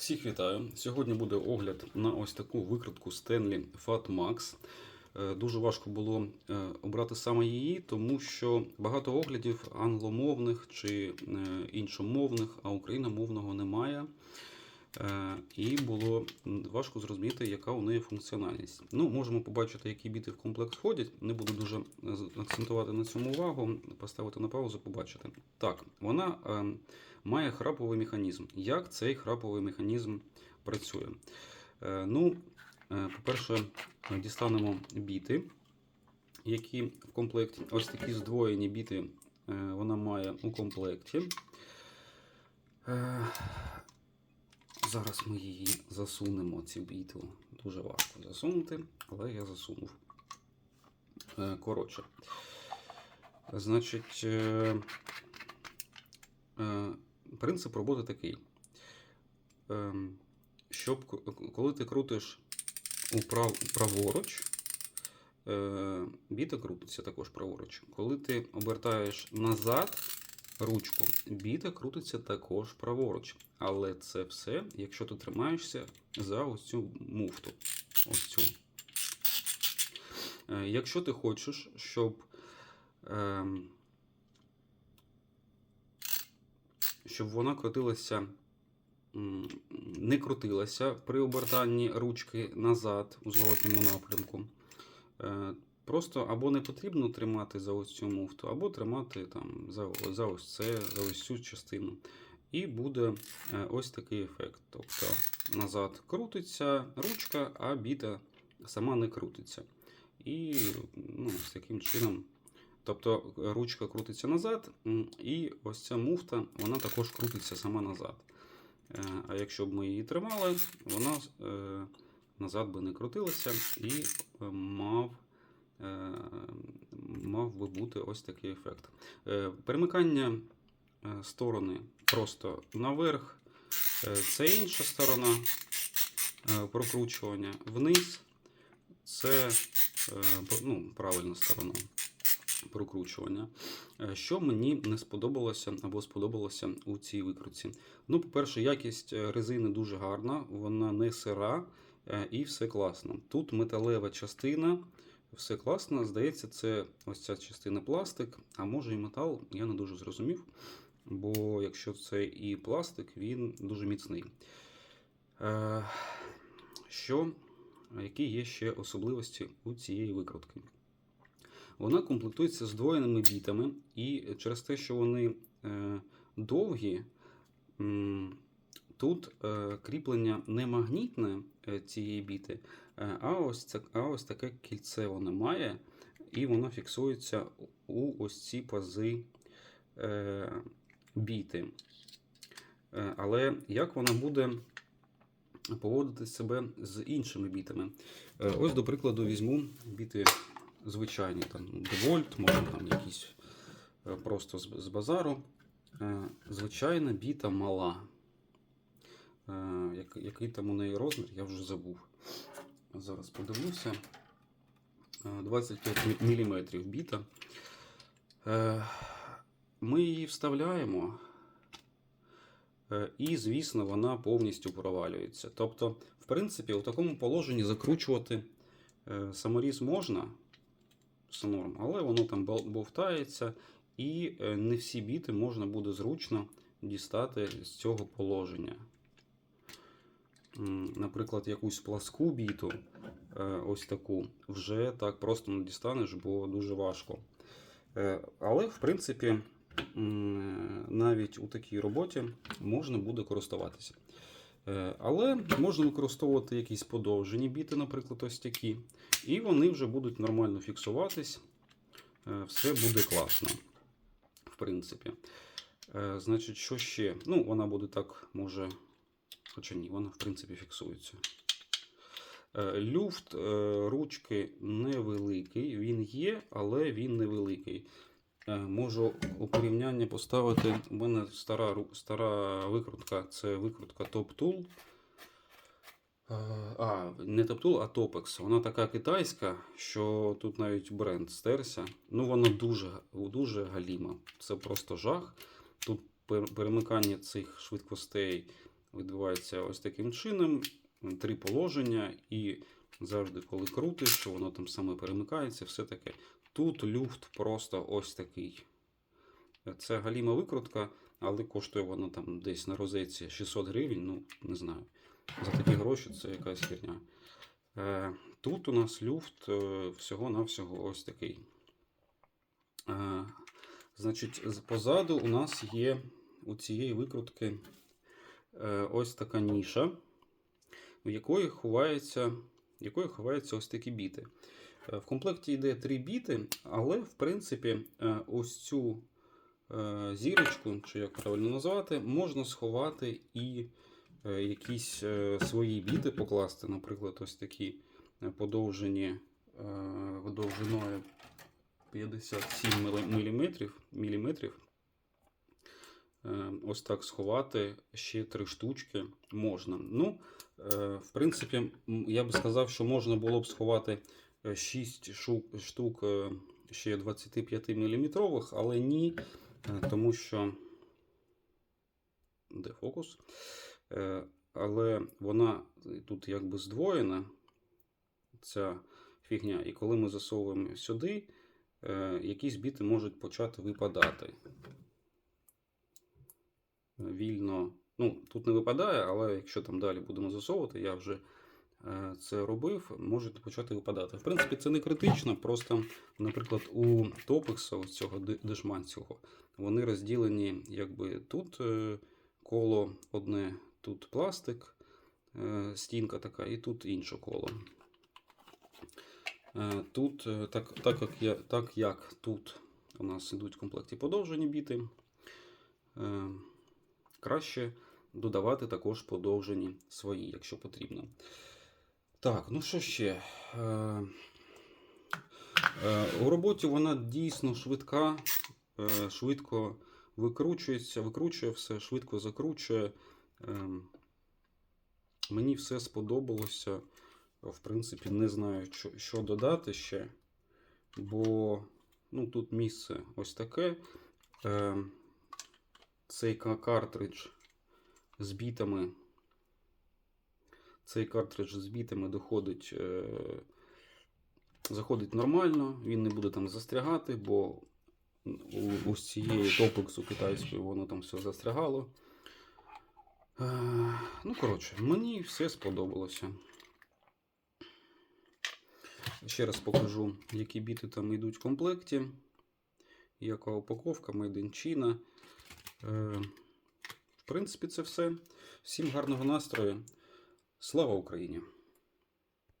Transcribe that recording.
Всіх вітаю. Сьогодні буде огляд на ось таку викрутку Stanley Fat Max. Е, Дуже важко було е, обрати саме її, тому що багато оглядів англомовних чи е, іншомовних, а україномовного немає. І було важко зрозуміти, яка у неї функціональність. Ну, можемо побачити, які біти в комплект входять. Не буду дуже е, акцентувати на цьому увагу, поставити на паузу, побачити. Так, вона е, має храповий механізм. Як цей храповий механізм працює? Е, Ну, по-перше, дістанемо біти, які в комплекті. Ось такі здвоєні біти вона має у комплекті. Зараз ми її засунемо, цю біту. Дуже важко засунути, але я засунув. Е, Коротше. Значить, е, е, принцип роботи такий. Щоб коли ти крутиш управ, праворуч, біта крутиться також праворуч. Коли ти обертаєш назад ручку, біта крутиться також праворуч. Але це все, якщо ти тримаєшся за ось цю муфту. Ось цю. Е, Якщо ти хочеш, щоб ем, щоб вона крутилася, не крутилася при обертанні ручки назад у зворотному напрямку. Просто або не потрібно тримати за ось цю муфту, або тримати там за, за ось це, за ось цю частину. І буде е, ось такий ефект. Тобто назад крутиться ручка, а біта сама не крутиться. І ну, з таким чином. Тобто ручка крутиться назад, і ось ця муфта вона також крутиться сама назад. Е, А якщо б ми її тримали, вона е, назад би не крутилася і мав, мав би бути ось такий ефект. Е, Перемикання е, сторони просто наверх, е, це інша сторона е, прокручування вниз. Це е, ну, правильна сторона прокручування. Е, Що мені не сподобалося або сподобалося у цій викрутці? Ну, по-перше, якість е, резини дуже гарна, вона не сира е, і все класно. Тут металева частина, все класно. Здається, це ось ця частина пластик, а може і метал, я не дуже зрозумів. Бо якщо це і пластик, він дуже міцний. Е, Що, які є ще особливості у цієї викрутки? Вона комплектується здвоєними бітами, і через те, що вони е, довгі, тут е, кріплення не магнітне е, цієї біти, е, а, ось це, а ось таке кільце воно має, і воно фіксується у ось ці пази біти. Але як вона буде поводити себе з іншими бітами? Ось, до прикладу, візьму біти звичайні, там Девольт, може там якісь просто з, базару. Звичайна біта мала. Е, як- Який там у неї розмір, я вже забув. Зараз подивлюся. Е, 25 мм біта. Е, Ми її вставляємо. Е, І, звісно, вона повністю провалюється. Тобто, в принципі, у такому положенні закручувати е, саморіз можна, норм, але воно там бовтається, і е, не всі біти можна буде зручно дістати з цього положення. Наприклад, якусь пласку біту, е, ось таку, вже так просто не дістанеш, бо дуже важко. Е, Але, в принципі, навіть у такій роботі можна буде користуватися. Е, Але можна використовувати якісь подовжені біти, наприклад, ось такі. І вони вже будуть нормально фіксуватись. Все буде класно. В принципі. Значить, що ще? Ну, вона буде так, може. Хоча ні, вона в принципі фіксується. Е, Люфт е, ручки невеликий. Він є, але він невеликий. Е, Можу у порівняння поставити. У мене стара, стара викрутка це викрутка Top Tool. А, не Top Tool, а Topex. Вона така китайська, що тут навіть бренд стерся. Ну, вона дуже, дуже галіма. Це просто жах. Тут перемикання цих швидкостей відбувається ось таким чином. Три положення, і завжди, коли крутиш, воно там саме перемикається, все таке. Тут люфт просто ось такий. Це галіма викрутка, але коштує воно там десь на розетці 600 гривень, ну, не знаю. За такі гроші це якась херня. Е, Тут у нас люфт е, всього-навсього ось такий. Е, Значить, позаду у нас є у цієї викрутки ось така ніша, в якої ховається, в якої ховаються ось такі біти. Е, В комплекті йде три біти, але в принципі е, ось цю е, зірочку, чи як правильно назвати, можна сховати і е, якісь е, свої біти покласти, наприклад, ось такі е, подовжені е, довжиною 57 міліметрів, міліметрів. Е, Ось так сховати ще три штучки можна. Ну, е, в принципі, я би сказав, що можна було б сховати 6 штук е, ще 25 мм, але ні, е, тому що. Де фокус? Е, Але вона тут якби здвоєна, ця фігня. І коли ми засовуємо сюди, е, якісь біти можуть почати випадати. Вільно. Ну, тут не випадає, але якщо там далі будемо засовувати, я вже е, це робив, можуть почати випадати. В принципі, це не критично, просто, наприклад, у топекса, ось цього дешманського, вони розділені, якби тут е, коло одне, тут пластик, е, стінка така, і тут інше коло. Тут, так, так, як я, так як тут у нас йдуть в комплекті подовжені біти, краще додавати також подовжені свої, якщо потрібно. Так, ну що ще? Е, е, У роботі вона дійсно швидка, е, швидко викручується, викручує все, швидко закручує. Ем, Мені все сподобалося. В принципі, не знаю, що, додати ще. Бо ну, тут місце ось таке. Е, цей картридж з бітами. Цей картридж з бітами доходить, е, заходить нормально, він не буде там застрягати, бо у, з цієї топексу китайської воно там все застрягало. Е, ну, коротше, мені все сподобалося. Ще раз покажу, які біти там йдуть в комплекті. Яка упаковка, Made in China. Е, в принципі, це все. Всім гарного настрою. Слава Україні!